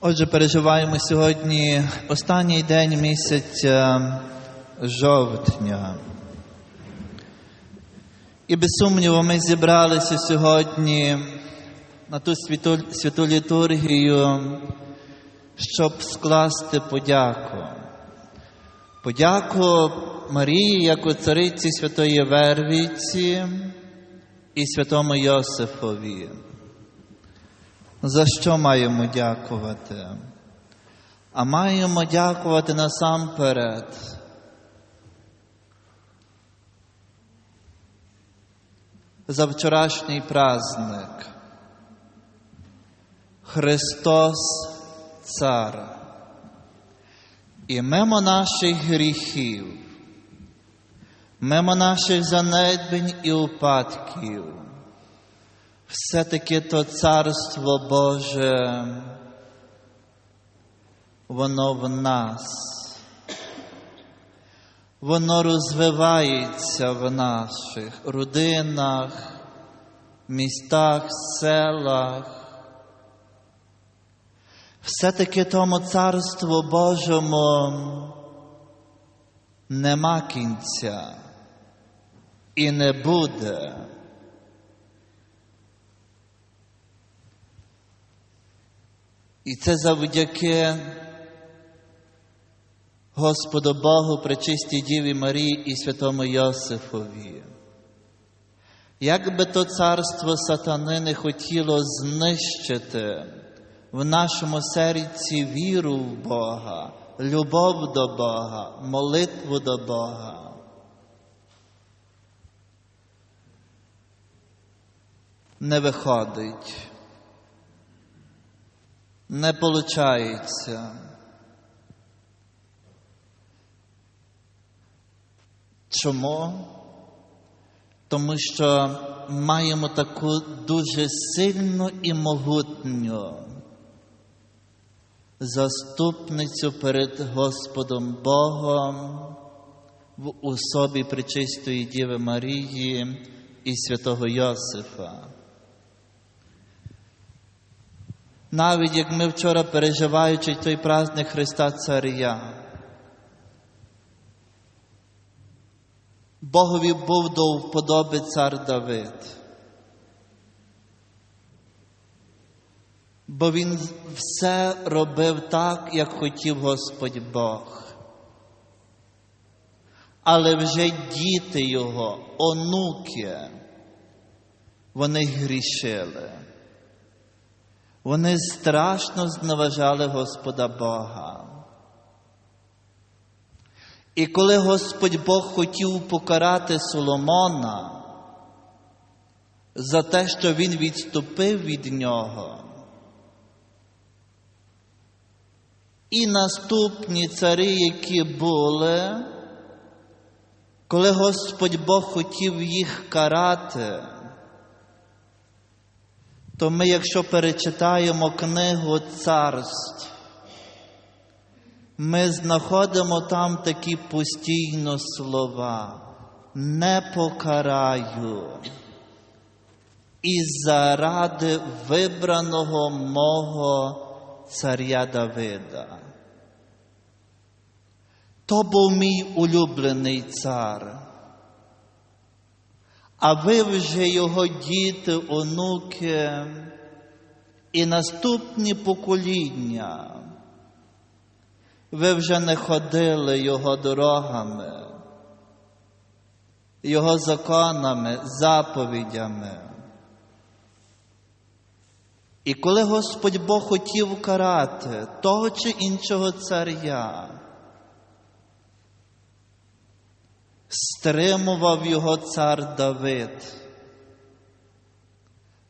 Отже, переживаємо сьогодні останній день місяця жовтня. І без сумніву ми зібралися сьогодні на ту святу, святу літургію, щоб скласти подяку. Подяку Марії, як у цариці Святої Вервіці і святому Йосифові. За що маємо дякувати? А маємо дякувати насамперед. За вчорашній праздник. Христос Цар. І мимо наших гріхів, мимо наших занедбень і упадків все-таки то Царство Боже, воно в нас, воно розвивається в наших родинах, містах, селах. Все-таки тому Царству Божому нема кінця і не буде. І це завдяки Господу Богу, Пречистій Діві Марії і Святому Йосифові. Як би то царство сатани не хотіло знищити в нашому серці віру в Бога, любов до Бога, молитву до Бога. Не виходить не получається. Чому? Тому що маємо таку дуже сильну і могутню заступницю перед Господом Богом в особі Пречистої Діви Марії і святого Йосифа. Навіть як ми вчора переживаючи той праздник Христа Царя, Богові був до вподоби цар Давид, бо він все робив так, як хотів Господь Бог. Але вже діти його, онуки, вони грішили. Вони страшно зневажали Господа Бога. І коли Господь Бог хотів покарати Соломона за те, що він відступив від нього, і наступні цари, які були, коли Господь Бог хотів їх карати, то ми, якщо перечитаємо книгу царств, ми знаходимо там такі постійно слова, не покараю. І заради вибраного мого царя Давида. То був мій улюблений цар. А ви вже його діти, онуки і наступні покоління. Ви вже не ходили його дорогами, його законами, заповідями. І коли Господь Бог хотів карати того чи іншого царя, стримував його цар Давид,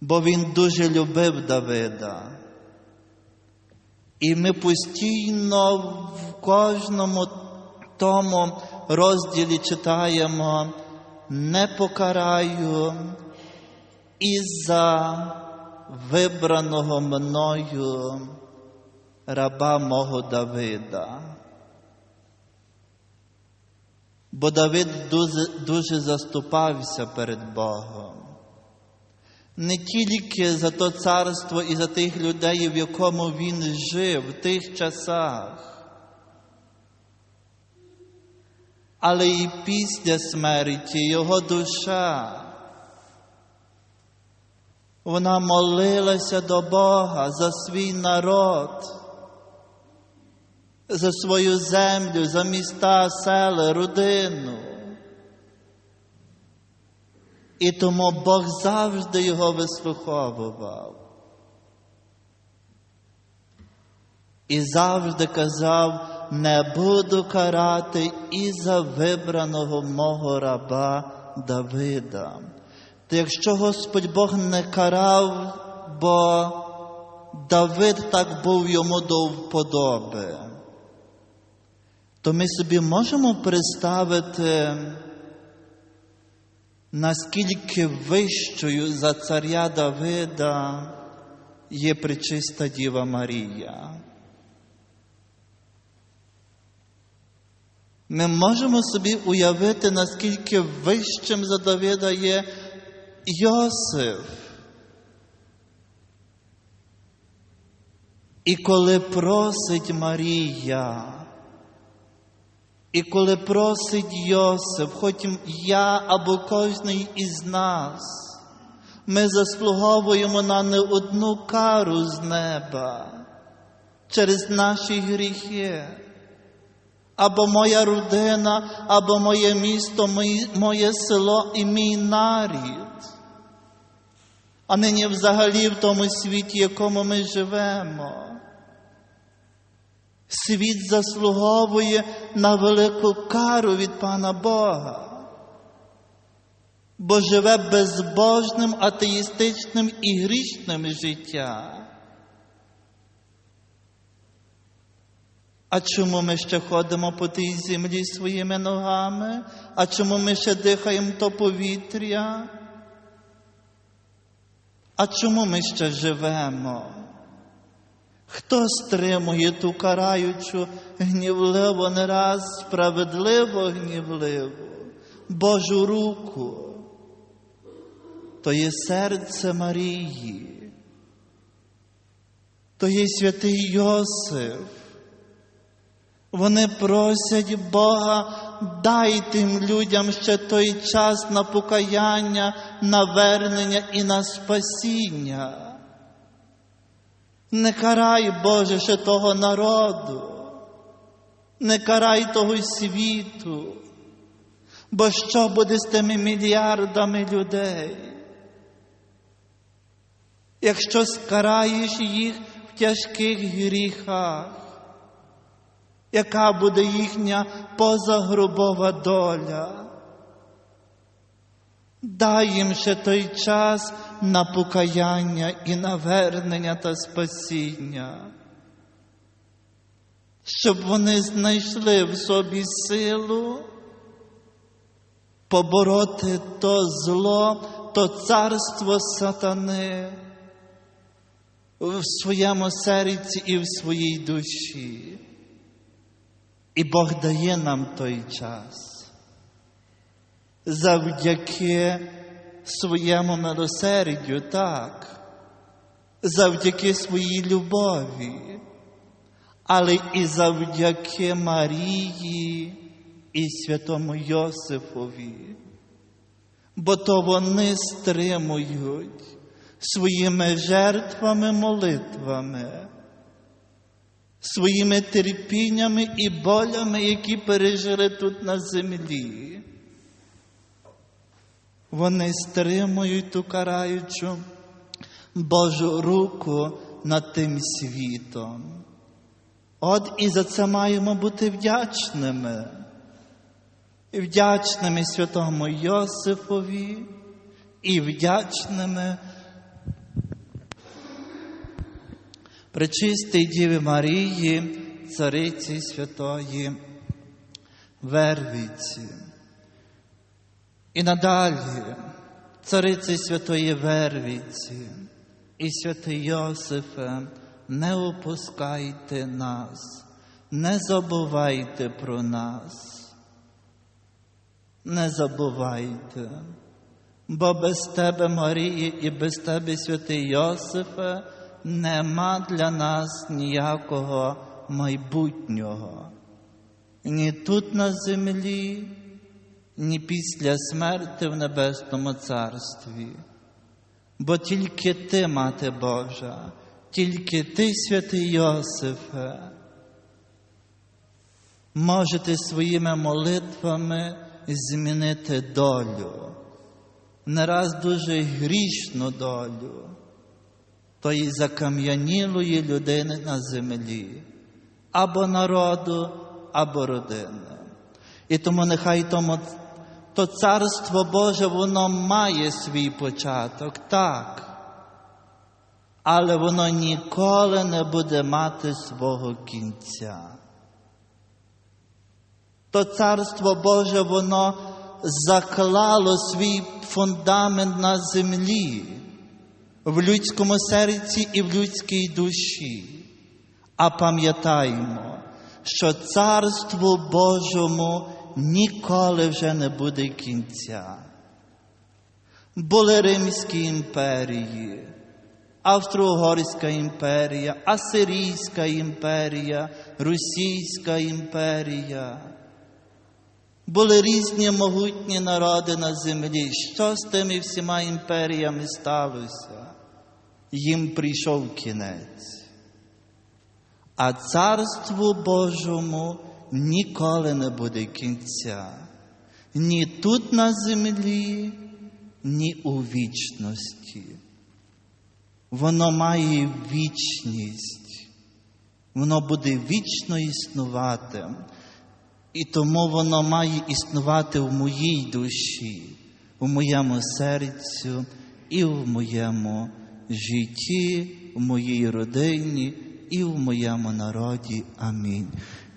бо він дуже любив Давида. І ми постійно в кожному тому розділі читаємо не покараю і за вибраного мною раба мого Давида. Бо Давид дуже, дуже заступався перед Богом. не тільки за то царство і за тих людей, в якому він жив в тих часах, але і після смерті його душа. Вона молилася до Бога за свій народ, за свою землю, за міста, села, родину. І тому Бог завжди його вислуховував. І завжди казав, не буду карати і за вибраного мого раба Давида. Та якщо Господь Бог не карав, бо Давид так був йому до вподоби, то ми собі можемо представити, наскільки вищою за царя Давида є причиста Діва Марія. Ми можемо собі уявити, наскільки вищим за Давида є Йосиф. І коли просить Марія, і коли просить Йосип, хоч я або кожний із нас, ми заслуговуємо на не одну кару з неба через наші гріхи. Або моя родина, або моє місто, моє село і мій нарід, а нині взагалі в тому світі, в якому ми живемо. Світ заслуговує на велику кару від Пана Бога, бо живе безбожним, атеїстичним і грішним життям. А чому ми ще ходимо по тій землі своїми ногами? А чому ми ще дихаємо то повітря? А чому ми ще живемо? Хто стримує ту караючу гнівливо, не раз справедливо гнівливу Божу руку? То є серце Марії, то є святий Йосиф. Вони просять Бога, дай тим людям ще той час на покаяння, на вернення і на спасіння. Не карай, Боже, ще того народу, не карай того світу, бо що буде з тими мільярдами людей? Якщо скараєш їх в тяжких гріхах, яка буде їхня позагрубова доля. Дай їм ще той час на покаяння і навернення та спасіння, щоб вони знайшли в собі силу побороти то зло, то царство сатани в своєму серці і в своїй душі. І Бог дає нам той час завдяки своєму милосердю, так, завдяки своїй любові, але і завдяки Марії і святому Йосифові, бо то вони стримують своїми жертвами молитвами своїми терпіннями і болями, які пережили тут на землі. Вони стримують ту караючу Божу руку над тим світом. От і за це маємо бути вдячними. Вдячними святому Йосифові і вдячними Пречистій Діви Марії, Цариці Святої Вервиці. І надалі, Цариці Святої Вервиці і святий Йосифе, не опускайте нас, не забувайте про нас, не забувайте, Бо без тебе, Марії, і без тебе, святий Йосифе, нема для нас ніякого майбутнього. Ні тут на землі, ні після смерти в Небесному Царстві. Бо тільки ти, Мати Божа, тільки ти, святий Йосифе, можете своїми молитвами змінити долю, не раз дуже грішну долю тої закам'янілої людини на землі, або народу, або родини. І тому нехай тому то царство Боже, воно має свій початок, так. Але воно ніколи не буде мати свого кінця. То царство Боже, воно заклало свій фундамент на землі, в людському серці і в людській душі. А пам'ятаємо, що царству Божому ніколи вже не буде кінця. Були Римські імперії, Австро-Угорська імперія, Асирійська імперія, Російська імперія. Були різні могутні народи на землі. Що з тими всіма імперіями сталося? Їм прийшов кінець. А царству Божому ніколи не буде кінця. Ні тут на землі, ні у вічності. Воно має вічність, воно буде вічно існувати. І тому воно має існувати в моїй душі, в моєму серцю і в моєму житті, в моїй родині і в моєму народі. Амінь.